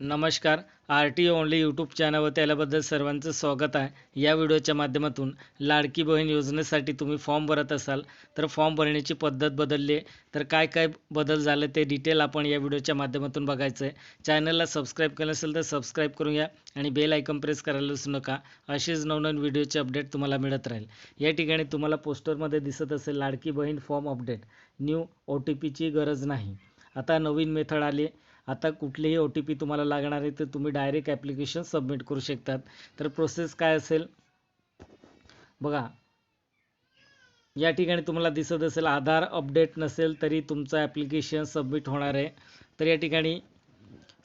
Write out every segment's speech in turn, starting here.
नमस्कार. R T only YouTube चॅनलवर त्याबद्दल सर्वांचं स्वागत आहे. या व्हिडिओच्या माध्यमातून लाडकी बहीण योजनेसाठी तुम्ही फॉर्म भरत असाल तर फॉर्म भरण्याची पद्धत बदलली आहे. तर काय काय बदल झाले ते डिटेल आपण या व्हिडिओच्या माध्यमातून बघायचं आहे चॅनलला सबस्क्राईब केलं असेल तर सबस्क्राईब करून घ्या आणि बेल आयकन प्रेस करायला विसरू नका. असेच नवनवीन व्हिडिओचे अपडेट तुम्हाला मिळत राहील. या ठिकाणी तुम्हाला पोस्टरमध्ये दिसत असेल Ladki Bahin form update new O T पीची गरज नाही. आता नवीन मेथड आली आता कुठलीही ओ टी पी तुम्हाला लागणार आहे तर तुम्ही डायरेक्ट ॲप्लिकेशन सबमिट करू शकतात. तर प्रोसेस काय असेल? बघा. या ठिकाणी तुम्हाला दिसत असेल आधार अपडेट नसेल तरी तुमचं ॲप्लिकेशन सबमिट होणार आहे. तर या ठिकाणी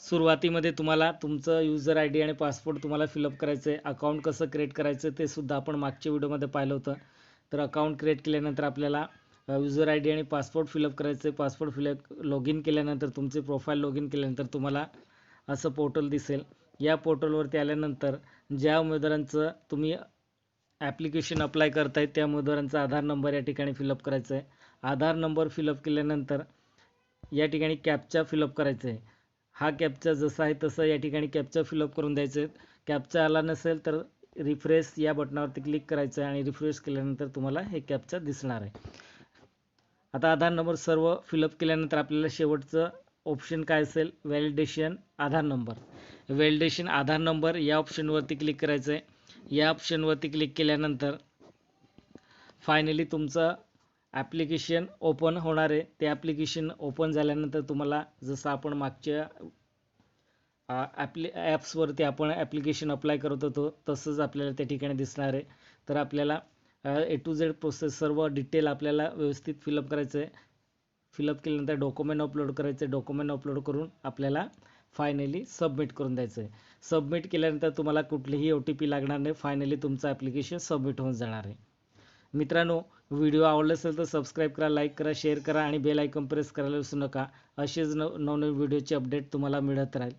सुरुवातीमध्ये तुम्हाला तुमचं युजर आय डी आणि पासपोर्ट तुम्हाला फिलअप करायचं आहे अकाउंट कसं क्रिएट करायचं ते सुद्धा आपण मागच्या व्हिडिओमध्ये पाहिलं होतं. तर अकाउंट क्रिएट केल्यानंतर आपल्याला युजर आय डी आणि पासपोर्ट फिलअप करायचं आहे. पासपोर्ट फिलअप लॉग इन केल्यानंतर तुमचे प्रोफाईल लॉग इन केल्यानंतर तुम्हाला असं पोर्टल दिसेल. या पोर्टलवरती आल्यानंतर ज्या उमेदवारांचं तुम्ही ॲप्लिकेशन अप्लाय करताय त्या उमेदवारांचा आधार नंबर या ठिकाणी फिलअप करायचा आहे. आधार नंबर फिलअप केल्यानंतर या ठिकाणी कॅपचा फिलअप करायचं आहे. हा कॅपचा जसा आहे तसं या ठिकाणी कॅपचा फिलअप करून द्यायचं आहे. कॅपचा आला नसेल तर रिफ्रेश या बटनावरती क्लिक करायचं आहे आणि रिफ्रेश केल्यानंतर तुम्हाला हे कॅपचा दिसणार आहे. आता आधार नंबर सर्व फिलअप केल्यानंतर आपल्याला शेवटचं ऑप्शन काय असेल? Validation Aadhaar number. Validation Aadhaar number या ऑप्शनवरती क्लिक करायचं आहे या ऑप्शनवरती क्लिक केल्यानंतर फायनली तुमचं ॲप्लिकेशन ओपन होणार आहे. ते ॲप्लिकेशन ओपन झाल्यानंतर तुम्हाला जसं आपण मागच्या ॲप्लि ॲप्सवरती आपण ॲप्लिकेशन अप्लाय करत होतो तसंच आपल्याला त्या ठिकाणी दिसणार आहे. तर आपल्याला ए टू झेड प्रोसेस सर्व डिटेल आपल्याला व्यवस्थित फिलअप करायचं आहे फिलअप केल्यानंतर डॉक्युमेंट अपलोड करायचं आहे डॉक्युमेंट अपलोड करून आपल्याला फायनली सबमिट करून द्यायचं आहे सबमिट केल्यानंतर तुम्हाला कुठलीही ओ टी पी लागणार नाही. फायनली तुमचं ॲप्लिकेशन सबमिट होऊन जाणार आहे. मित्रांनो व्हिडिओ आवडला असेल तर सबस्क्राईब करा लाईक करा शेअर करा आणि बेल आयकॉन प्रेस करायला विसरू नका. असेच नव नवनवीन व्हिडिओचे अपडेट तुम्हाला मिळत राहील.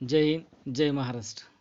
जय हिंद जय महाराष्ट्र.